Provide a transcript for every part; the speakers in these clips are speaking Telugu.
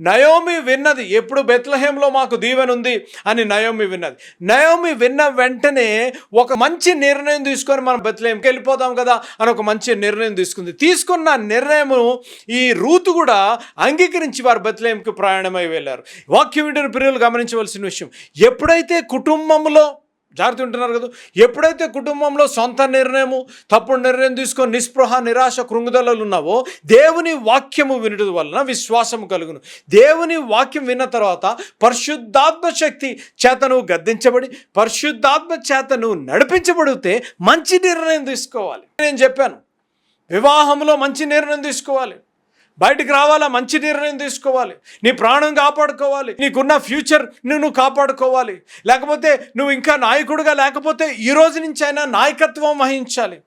నయోమి విన్నది ఎప్పుడు బెత్లహేంలో మాకు దీవెనుంది అని నయోమి విన్నది. నయోమి విన్న వెంటనే ఒక మంచి నిర్ణయం తీసుకొని మనం బెత్లహేంకి వెళ్ళిపోదాం కదా అని ఒక మంచి నిర్ణయం తీసుకుంది. తీసుకున్న నిర్ణయము ఈ రూతు కూడా అంగీకరించి వారు బెత్లహేంకి ప్రయాణమై వెళ్ళారు. వాక్యం వింటున్న ప్రియులు గమనించవలసిన విషయం ఎప్పుడైతే కుటుంబంలో జాగ్రత్త ఉంటున్నారు కదా. ఎప్పుడైతే కుటుంబంలో సొంత నిర్ణయము తప్పుడు నిర్ణయం తీసుకొని నిస్పృహ నిరాశ కృంగుదలలు ఉన్నావో దేవుని వాక్యము వినడం వలన విశ్వాసము కలుగును. దేవుని వాక్యం విన్న తర్వాత పరిశుద్ధాత్మ శక్తి చేత నువ్వు గద్దించబడి పరిశుద్ధాత్మ చేత నువ్వు నడిపించబడితే మంచి నిర్ణయం తీసుకోవాలి. నేను చెప్పాను వివాహంలో మంచి నిర్ణయం తీసుకోవాలి. బయటికి రావాలా? మంచి నిర్ణయం తీసుకోవాలి. నీ ప్రాణం కాపాడుకోవాలి. నీకున్న ఫ్యూచర్ నువ్వు కాపాడుకోవాలి. లేకపోతే నువ్వు ఇంకా నాయకుడిగా లేకపోతే ఈ రోజు నుంచి అయినా నాయకత్వం వహించాలి.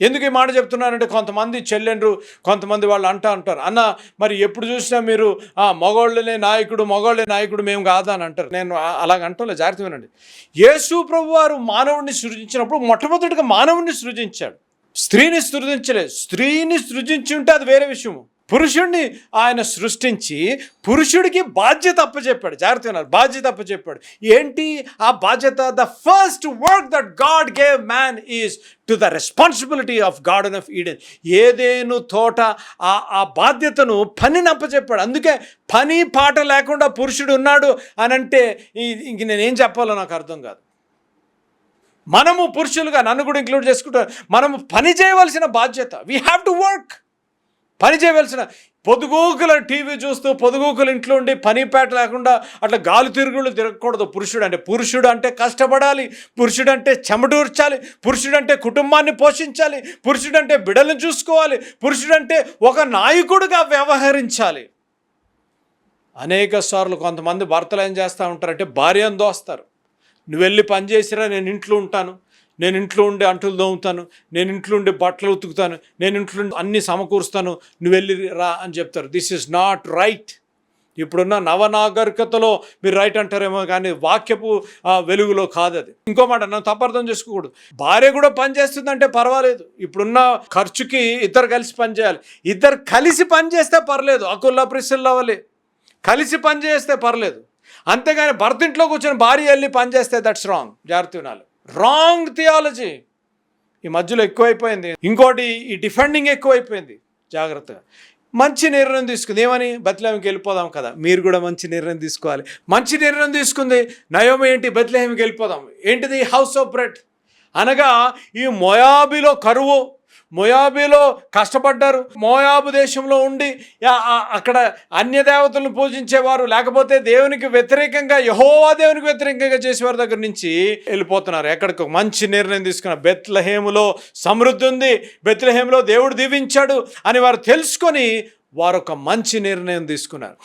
ఎందుకు ఈ మాట చెప్తున్నానంటే కొంతమంది చెల్లెండ్రు కొంతమంది వాళ్ళు అంటా అంటారు అన్న మరి ఎప్పుడు చూసినా మీరు ఆ మగోళ్ళనే నాయకుడు మగోళ్ళే నాయకుడు మేము కాదా అని అంటారు. నేను ఆ- అలాగ అంటలే జాగ్రత్త వినండి. యేసు ప్రభు వారు మానవుడిని సృజించినప్పుడు మొట్టమొదటిగా మానవుడిని సృజించాడు. స్త్రీని సృజించలేదు. స్త్రీని సృజించి ఉంటే అది వేరే విషయము. పురుషుడిని ఆయన సృష్టించి పురుషుడికి బాధ్యత అప్పచెప్పాడు. జాగ్రత్త ఉన్నారు బాధ్యత అప్పచెప్పాడు. ఏంటి? ఆ బాధ్యత the first work that God gave man is to the responsibility of garden of Eden Eden తోట ఆ ఆ బాధ్యతను పనిని అప్పచెప్పాడు. అందుకే పని పాట లేకుండా పురుషుడు ఉన్నాడు అని అంటే ఇంక నేనేం చెప్పాలో నాకు అర్థం కాదు. మనము పురుషులుగా నన్ను కూడా ఇంక్లూడ్ చేసుకుంటాం మనము పని చేయవలసిన బాధ్యత. వీ హ్యావ్ టు వర్క్ పని చేయవలసిన పొదుగోకుల టీవీ చూస్తూ పొదుగోకుల ఇంట్లో ఉండి పని పేట లేకుండా అట్లా గాలి తిరుగుళ్ళు తిరగకూడదు. పురుషుడు అంటే పురుషుడు అంటే కష్టపడాలి. పురుషుడు అంటే చెమటూర్చాలి. పురుషుడు అంటే కుటుంబాన్ని పోషించాలి. పురుషుడు అంటే బిడలను చూసుకోవాలి. పురుషుడు అంటే ఒక నాయకుడుగా వ్యవహరించాలి. అనేక సార్లు కొంతమంది భర్తలు ఏం చేస్తూ ఉంటారంటే భార్యను దోస్తారు నువ్వు వెళ్ళి పని చేసిరా నేను ఇంట్లో ఉంటాను. నేను ఇంట్లో ఉండే అంటులు దోముతాను నేను ఇంట్లో ఉండే బట్టలు ఉతుకుతాను నేను ఇంట్లో ఉండి అన్ని సమకూరుస్తాను నువ్వు వెళ్ళి రా అని చెప్తారు. దిస్ ఇస్ నాట్ రైట్ ఇప్పుడున్న నవనాగరికతలో మీరు రైట్ అంటారేమో కానీ వాక్యపు వెలుగులో కాదు అది. ఇంకో మాట నన్ను తప్పర్థం చేసుకోకూడదు. భార్య కూడా పని చేస్తుందంటే పర్వాలేదు. ఇప్పుడున్న ఖర్చుకి ఇద్దరు కలిసి పనిచేయాలి ఇద్దరు కలిసి పనిచేస్తే పర్లేదు. అకుల్లా ప్రిసిల్లా వలే. కలిసి పనిచేస్తే పర్లేదు. అంతేగాని భర్త ఇంట్లో కూర్చొని భార్య వెళ్ళి పనిచేస్తే దట్స్ రాంగ్ జాగ్రత్త వినాలి. రాంగ్ థియాలజీ ఈ మధ్యలో ఎక్కువైపోయింది. ఇంకోటి ఈ డిఫెండింగ్ ఎక్కువైపోయింది. జాగ్రత్తగా. మంచి నిర్ణయం తీసుకుంది. ఏమని? బత్లహేమికి వెళ్ళిపోదాం కదా. మీరు కూడా మంచి నిర్ణయం తీసుకోవాలి. మంచి నిర్ణయం తీసుకుంది. నయోమి ఏంటి? బత్లహేమికి వెళ్ళిపోదాం. ఏంటిది? హౌస్ ఆఫ్ బ్రెడ్ అనగా ఈ మొయాబిలో కరువు మొయాబిలో కష్టపడ్డారు. మోయాబు దేశంలో ఉండి అక్కడ అన్య దేవతలను పూజించేవారు లేకపోతే దేవునికి వ్యతిరేకంగా యహోవా దేవునికి వ్యతిరేకంగా చేసేవారి దగ్గర నుంచి వెళ్ళిపోతున్నారు. ఎక్కడికి మంచి నిర్ణయం తీసుకున్న బెత్లహేములో సమృద్ధి ఉంది. బెత్లహేములో దేవుడు దీవించాడు అని వారు తెలుసుకొని వారు ఒక మంచి నిర్ణయం తీసుకున్నారు.